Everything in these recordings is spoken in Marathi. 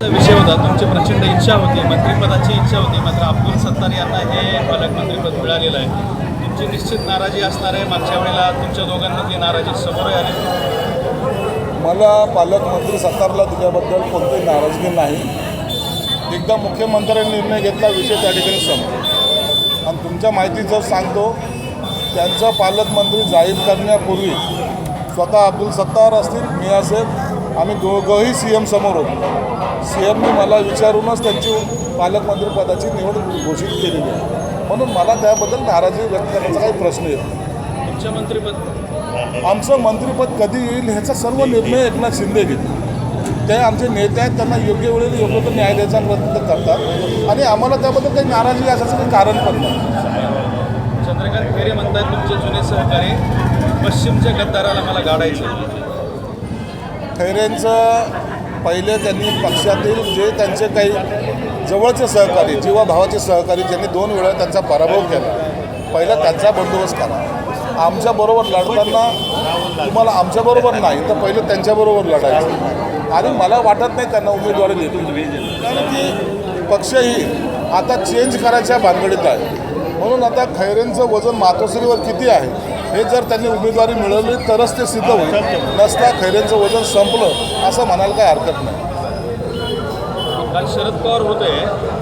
विषय होता तुमची प्रचंड इच्छा होती मंत्रिपदाची इच्छा होती मात्र अब्दुल सत्तार यांना हे पालकमंत्रीपद मिळालेलं आहे. तुमची निश्चित नाराजी असणार आहे मागच्या वेळेला तुमच्या दोघांमधली नाराजी समोर आली मला पालकमंत्री सत्तारला दिल्याबद्दल कोणतीही नाराजगी नाही. एकदा मुख्यमंत्र्यांनी निर्णय घेतला विषय त्या ठिकाणी समोर आणि तुमच्या माहिती जर सांगतो त्यांचा पालकमंत्री जाहीर करण्यापूर्वी स्वतः अब्दुल सत्तार असतील मी असेल आम्ही दोघंही सी एम समोर होतो. सी एमने मला विचारूनच त्यांची पालकमंत्री पदाची निवड घोषित केलेली आहे. म्हणून मला त्याबद्दल नाराजी व्यक्त करण्याचा काही प्रश्न येत नाही. तुमच्या मंत्रिपद? आमचं मंत्रिपद कधी येईल ह्याचा सर्व निर्णय एकनाथ शिंदे घेतील. ते आमचे नेते आहेत त्यांना योग्य वेळेला योग्य तो न्याय द्यायचा प्रयत्न करतात. आणि आम्हाला त्याबद्दल काही नाराजी असायचं काही कारण पण नाही. चंद्रकांत खैरे म्हणतात तुमचे जुने सहकारी पश्चिमच्या गद्दाराला मला गाडायचं. खैरेंचं पहिले त्यांनी पक्षातील जे त्यांचे काही जवळचे सहकारी जीवा भावाचे सहकारी ज्यांनी दोन वेळा त्यांचा पराभव केला पहिला त्यांचा बंदोबस्त करा. आमच्याबरोबर लढताना तुम्हाला आमच्याबरोबर नाही तर पहिलं त्यांच्याबरोबर लढायचं. आणि मला वाटत नाही त्यांना उमेदवारी देतील. कारण की पक्षही आता चेंज करायच्या भानगडीत आहे. म्हणून आता खैरेंचं वजन मातोश्रीवर किती आहे? हे जर त्यांनी उमेदवारी मिळवली तरच ते सिद्ध होईल. नसता खैरेंचं वजन संपलं असं म्हणायला काही हरकत नाही. काल शरद पवार होते.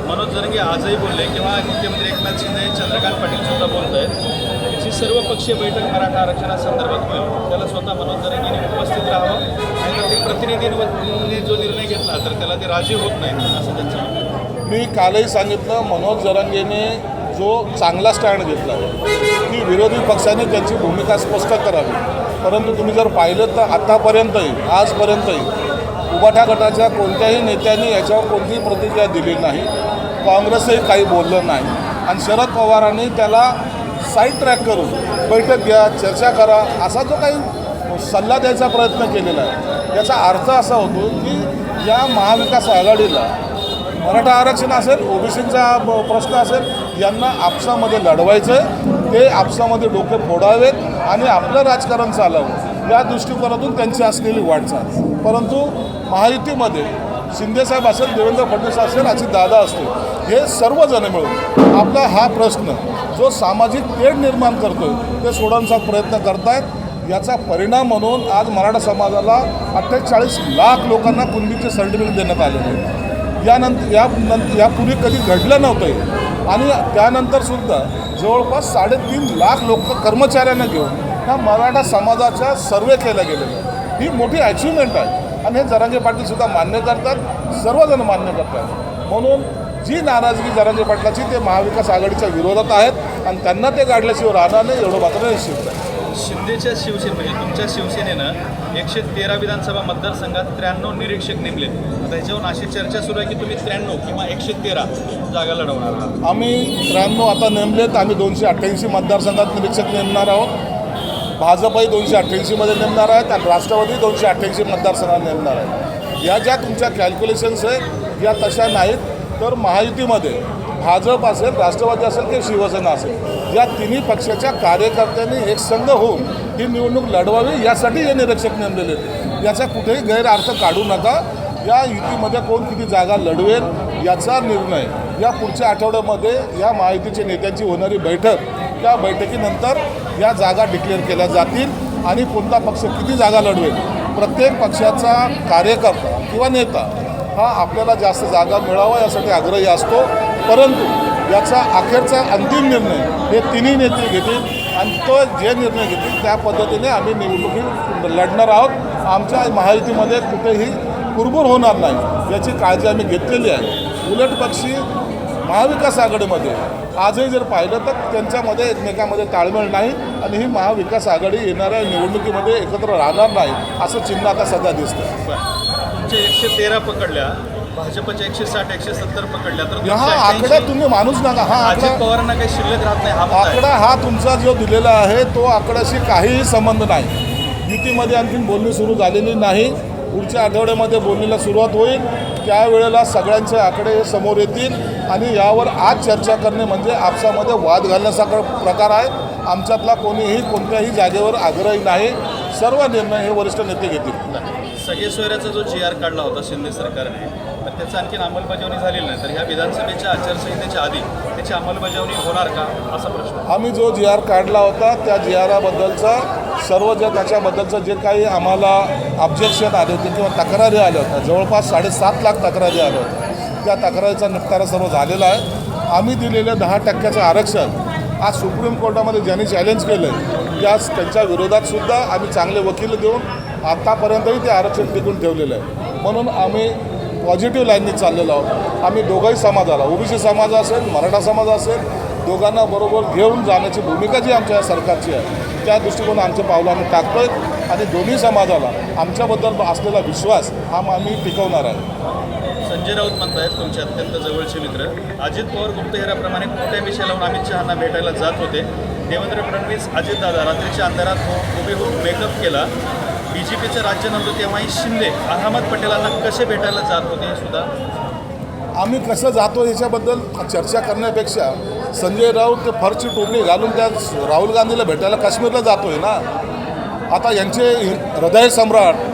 मनोज जरंगे आजही बोलले किंवा मुख्यमंत्री एकनाथ शिंदे चंद्रकांत पाटील सुद्धा बोलत आहेत. याची सर्व पक्षीय बैठक मराठा आरक्षणासंदर्भात होईल. त्याला स्वतः मनोज जरंगेने उपस्थित राहावं. आणि ते प्रतिनिधींनी जो निर्णय घेतला तर त्याला ते राजी होत नाही असं त्यांचं. मी कालही सांगितलं मनोज जरांगेने जो चांगला स्टँड घेतला आहे की विरोधी पक्षाने त्यांची भूमिका स्पष्ट करावी. परंतु तुम्ही जर पाहिलं तर आत्तापर्यंतही आजपर्यंतही उभाठा गटाच्या कोणत्याही नेत्यांनी याच्यावर कोणतीही प्रतिक्रिया दिली नाही. काँग्रेसही काही बोललं नाही. आणि शरद पवारांनी त्याला साईड ट्रॅक करून बैठक घ्या चर्चा करा असा जो काही सल्ला द्यायचा प्रयत्न केलेला आहे याचा अर्थ असा होतो की या महाविकास आघाडीला मराठा आरक्षण असेल ओबीसींचा प्रश्न असेल यांना आपसामध्ये लढवायचं आहे ते आपसामध्ये डोके फोडावेत आणि आपलं राजकारण चालावं. या दृष्टिकोनातून त्यांची असलेली वाटचाल परंतु महायुतीमध्ये शिंदेसाहेब असेल देवेंद्र फडणवीस असेल अशी दादा असतील हे सर्वजण मिळून आपला हा प्रश्न जो सामाजिक तेढ निर्माण करतोय ते सोडवण्याचा प्रयत्न करतायत. याचा परिणाम म्हणून आज मराठा समाजाला अठ्ठेचाळीस लाख लोकांना कुणबीचे सर्टिफिकेट देण्यात आलेले आहे यानंतर या नंतर यापूर्वी कधी घडलं नव्हतं आणि त्यानंतरसुद्धा जवळपास साडेतीन लाख लोक कर्मचाऱ्यांना घेऊन ह्या मराठा समाजाचा सर्वे केला गेलेला आहे ही मोठी अचिव्हमेंट आहे. आणि हे जरांगे पाटीलसुद्धा मान्य करतात. सर्वजण मान्य करतात. म्हणून जी नाराजगी जरांगे पाटलाची ते महाविकास आघाडीच्या विरोधात आहेत. आणि त्यांना ते गाडल्याशिवाय राहणार नाही एवढं मात्र निश्चित आहे. शिंदेच्या शिवसेने म्हणजे तुमच्या शिवसेनेनं एकशे तेरा विधानसभा मतदारसंघात त्र्याण्णव निरीक्षक नेमले आता ह्याच्यावरून अशी चर्चा सुरू आहे की तुम्ही त्र्याण्णव किंवा एकशे तेरा जागा लढवणार आहात? आम्ही त्र्याण्णव आता नेमलेत. आम्ही दोनशे अठ्ठ्याऐंशी मतदारसंघात निरीक्षक नेमणार आहोत. भाजपही दोनशे अठ्ठ्याऐंशीमध्ये नेमणार आहेत आणि राष्ट्रवादी दोनशे अठ्ठ्याऐंशी मतदारसंघात नेमणार आहेत. या ज्या तुमच्या कॅल्क्युलेशन्स आहेत या तशा नाहीत. तर महायुतीमध्ये भाजप असेल राष्ट्रवादी असेल किंवा शिवसेना असेल या तिन्ही पक्षाच्या कार्यकर्त्यांनी एक संघ होऊन ही निवडणूक लढवावी यासाठी हे निरीक्षक नेमलेले याचा कुठेही गैरअर्थ काढू नका. या युतीमध्ये कोण किती जागा लढवेल याचा निर्णय. या पुढच्या आठवड्यामध्ये या महायुतीच्या नेत्यांची होणारी बैठक त्या बैठकीनंतर या जागा डिक्लेअर केल्या जातील आणि कोणता पक्ष किती जागा लढवेल. प्रत्येक पक्षाचा कार्यकर्ता किंवा नेता हा आपल्याला जास्त जागा मिळावा यासाठी आग्रही असतो. परंतु याचा अखेरचा अंतिम निर्णय हे तिन्ही नेते घेतील आणि तो जे निर्णय घेतील त्या पद्धतीने आम्ही निवडणुकी लढणार आहोत. आमच्या महायुतीमध्ये कुठेही कुरबुर होणार नाही याची काळजी आम्ही घेतलेली आहे. उलट पक्षी महाविकास आघाडीमध्ये आजही जर पाहिलं तर त्यांच्यामध्ये एकमेकामध्ये ताळमेळ नाही आणि ही महाविकास आघाडी येणाऱ्या निवडणुकीमध्ये एकत्र राहणार नाही असं चिन्ह आता सध्या दिसतं तुमच्या एकशे तेरा पकडल्या. भाजपच्या एकशे साठ एकशे सत्तर पकडल्या तर हा 288 आकडा तुम्ही माणूस नका. हा अजित आकडा पवारांना काही शिल्लक राहत नाही हा. आकडा हा तुमचा जो दिलेला आहे तो आकड्याशी काहीही संबंध नाही. युतीमध्ये आणखीन बोलणी सुरू झालेली नाही. पुढच्या आठवड्यामध्ये बोलणीला सुरुवात होईल. त्यावेळेला सगळ्यांचे आकडे हे समोर येतील. आणि यावर आज चर्चा करणे म्हणजे आपसामध्ये वाद घालण्यासारखा प्रकार आहे. आमच्यातला कोणीही कोणत्याही जागेवर आग्रही नाही. सर्व निर्णय हे वरिष्ठ नेते घेतील. सगळे सोयऱ्याचा जो जी आर काढला होता शिंदे सरकारने तर त्याचं आणखीन अंमलबजावणी झालेली नाही. तर ह्या विधानसभेच्या आचारसंहितेच्या आधी त्याची अंमलबजावणी होणार का असा प्रश्न आम्ही जो जी आर काढला होता त्या जी आराबद्दलचा सर्व जे त्याच्याबद्दलचं जे काही आम्हाला ऑब्जेक्शन आले होते किंवा तक्रारी आल्या होत्या जवळपास साडेसात लाख तक्रारी आल्या होत्या. त्या तक्रारीचा निपटारा सर्व झालेला आहे. आम्ही दिलेलं दहा टक्क्याचं आरक्षण आज सुप्रीम कोर्टामध्ये ज्यांनी चॅलेंज केलं आहे त्या त्यांच्या विरोधात सुद्धा आम्ही चांगले वकील देऊन आतापर्यंतही ते आरक्षण टिकून ठेवलेलं आहे. म्हणून आम्ही पॉझिटिव्ह लाईननी चाललेलो आहोत. आम्ही दोघंही समाजाला ओबीसी समाज असेल मराठा समाज असेल दोघांना बरोबर घेऊन जाण्याची भूमिका जी आमच्या सरकारची आहे त्या दृष्टिकोन आमचं पावलं आम्ही टाकतोय आणि दोन्ही समाजाला आमच्याबद्दल असलेला विश्वास हा आम्ही टिकवणार आहे. संजय राऊत म्हणतायत तुमचे अत्यंत जवळचे मित्र. अजित पवार गुप्तहेराप्रमाणे कोणत्या विषयाला अमित शहाना भेटायला जात होते. देवेंद्र फडणवीस अजितदादा रात्रीच्या अंधारात हो उभे होऊन मेकअप केला. बी जे पीचं राज्य नव्हतं तेव्हाही शिंदे अहमद पटेलांना कसे भेटायला जात होते हे सुद्धा? आम्ही कसं जातो याच्याबद्दल चर्चा करण्यापेक्षा संजय राऊत ते फरची टोपली घालून त्या राहुल गांधीला भेटायला काश्मीरला जातोय ना? आता यांचे हृदय सम्राट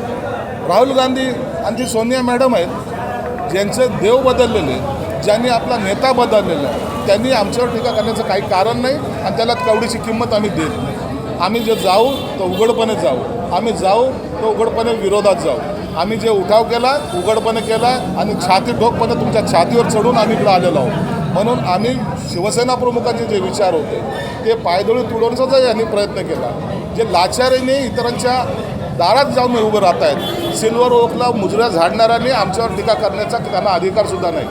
राहुल गांधी आणि ती सोनिया मॅडम आहेत ज्यांचे देव बदललेले ज्यांनी आपला नेता बदललेला आहे त्यांनी आमच्यावर टीका करण्याचं काही कारण नाही आणि त्याला कवडीची किंमत आम्ही देत नाही. आम्ही जे जाऊ तर उघडपणे जाऊ. आम्ही जाऊ तर उघडपणे विरोधात जाऊ. आम्ही जे उठाव केला उघडपणे केला आणि छाती ठोकपणे तुमच्या छातीवर चढून आम्ही इकडे आलेलो आहोत. म्हणून आम्ही शिवसेना प्रमुखांचे जे विचार होते ते पायदळी तुडवण्याचा यांनी प्रयत्न केला. जे लाचारीने इतरांच्या दारात जाऊन उभं राहत आहेत सिल्वर ओकला मुजऱ्या झाडणाऱ्यांनी आमच्यावर टीका करण्याचा त्यांना अधिकारसुद्धा नाही.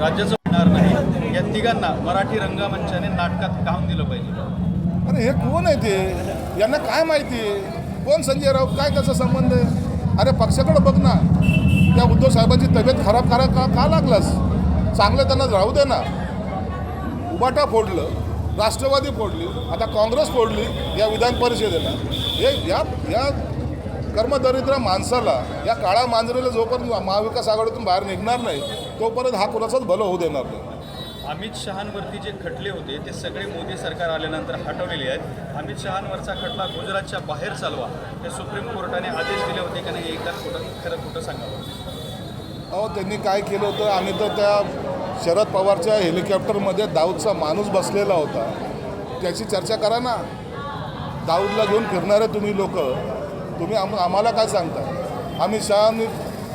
राज्याचं होणार नाही. या तिघांना मराठी रंगमंचाने नाटकात काम दिलं पाहिजे. अरे हे कोण आहे ते? यांना काय माहिती? कोण संजय राऊत? काय त्याचा संबंध आहे? अरे पक्षाकडे बघ ना. त्या उद्धव साहेबांची तब्येत खराब करा का का लागलास? चांगलं त्यांना राहू दे ना. उबाटा फोडलं राष्ट्रवादी फोडली आता काँग्रेस फोडली या विधान परिषदेला. हे या या कर्मदरिद्र माणसाला या काळा मांजरेला जोपर्यंत महाविकास आघाडीतून बाहेर निघणार नाही तोपर्यंत हा कुणाचाच भलं होऊ देणार नाही. अमित शहांवरती जे खटले होते ते सगळे मोदी सरकार आल्यानंतर हटवलेले आहेत. अमित शहांवरचा खटला गुजरातच्या बाहेर चालवा हे सुप्रीम कोर्टाने आदेश दिले होते की नाही एकदा खोटं खरं खोटं सांगावं अहो त्यांनी काय केलं होतं आम्ही तर त्या शरद पवारच्या हेलिकॉप्टरमध्ये दाऊदचा माणूस बसलेला होता. त्याची चर्चा करा ना. दाऊदला घेऊन फिरणारे तुम्ही लोक. तुम्ही आम आम्हाला काय सांगता? अमित शहानी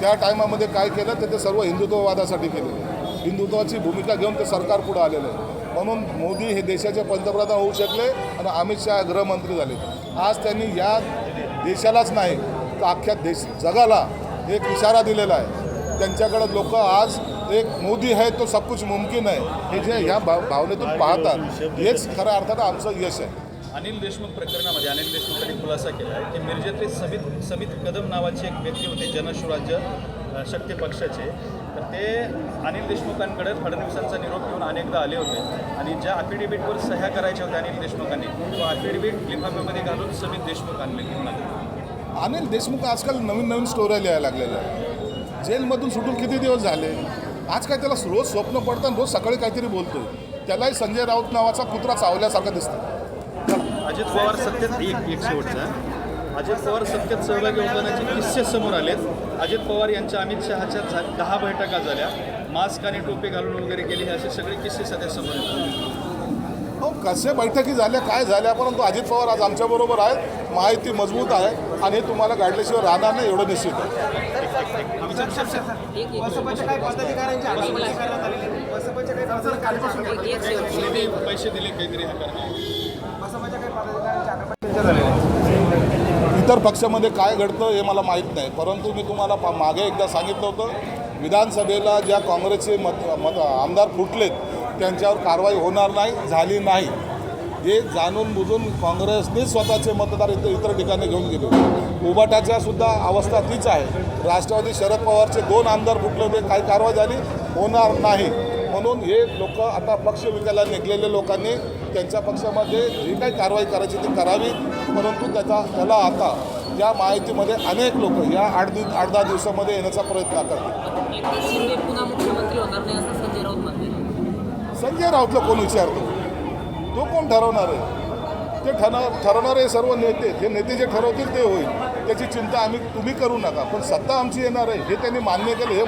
त्या टायमामध्ये काय केलं तर ते सर्व हिंदुत्ववादासाठी केलेलं हिंदुत्वाची भूमिका घेऊन ते सरकार पुढं आलेलं आहे. म्हणून मोदी हे देशाचे पंतप्रधान होऊ शकले आणि अमित शहा गृहमंत्री झाले. आज त्यांनी या देशालाच नाही तर अख्ख्या देश जगाला एक इशारा दिलेला आहे. त्यांच्याकडे लोक आज एक मोदी आहे तो सब कुछ मुमकिन आहे. हे जे ह्या भाव भावनेतून पाहतात हेच खऱ्या अर्थानं आमचं यश आहे. अनिल देशमुख प्रकरणामध्ये अनिल देशमुखांनी खुलासा केला आहे की मिरजेतले समित समित कदम नावाचे एक व्यक्ती होते जनस्वराज्य शक्ती पक्षाचे. तर ते अनिल देशमुखांकडे फडणवीसांचा निरोप घेऊन अनेकदा आले होते. आणि ज्या अफिडेव्हिटवर सह्या करायच्या होत्या अनिल देशमुखांनी तो अफिडेव्हिट लिफाफ्यामध्ये घालून समित देशमुख आणले. घेऊन आले अनिल देशमुख आजकाल नवीन नवीन स्टोऱ्या लिहायला लागलेल्या आहे जेलमधून सुटून किती दिवस झाले? आज काय त्याला रोज स्वप्न पडतं आणि रोज सकाळी काहीतरी बोलतोय. त्यालाही संजय राऊत नावाचा कुत्रा चावल्यासारखा दिसतो अजित पवार सत्तेत एक एक शेवटचा. अजित पवार सत्तेत सहभागी होतानाचे किस्से समोर आलेत अजित पवार यांच्या अमित शहाच्या झा- दहा बैठका झाल्या मास्क आणि टोपी घालून वगैरे गेले हे असे सगळे किस्से सध्या समोर येतात हो कसे बैठकी झाल्या काय झाल्या परंतु अजित पवार आज आमच्याबरोबर आहेत माहिती मजबूत आहे आणि हे तुम्हाला गाडल्याशिवाय राहणार नाही एवढं निश्चित आहे पैसे दिले काहीतरी हा करण्यात बसपाच्या काही पदाधिकाऱ्यांची आठवणी झालेल्या आहेत. इतर पक्षामध्ये काय घडतं हे मला माहीत नाही. परंतु मी तुम्हाला पा मागे एकदा सांगितलं होतं विधानसभेला ज्या काँग्रेसचे मत मत आमदार फुटलेत त्यांच्यावर कारवाई होणार नाही झाली नाही. हे जाणून बुजून काँग्रेसने स्वतःचे मतदार इतर इतर ठिकाणी घेऊन गेले होते. उबाटाच्या सुद्धा अवस्था तीच आहे. राष्ट्रवादी शरद पवारचे दोन आमदार फुटले होते काही कारवाई झाली होणार नाही. म्हणून हे लोक आता पक्ष विकायला निघलेल्या लोकांनी त्यांच्या पक्षामध्ये जी काही कारवाई करायची ती करावी. परंतु त्याचा त्याला आता या माहितीमध्ये अनेक लोक या आठ दिव आठ दहा दिवसामध्ये येण्याचा प्रयत्न असं संजय राऊतला कोण विचारतो? तो कोण ठरवणार आहे? ते ठरव ठरवणारे सर्व नेते. हे नेते जे ठरवतील ते होईल. त्याची चिंता आम्ही तुम्ही करू नका. पण सत्ता आमची येणार आहे हे त्यांनी मान्य केलं हे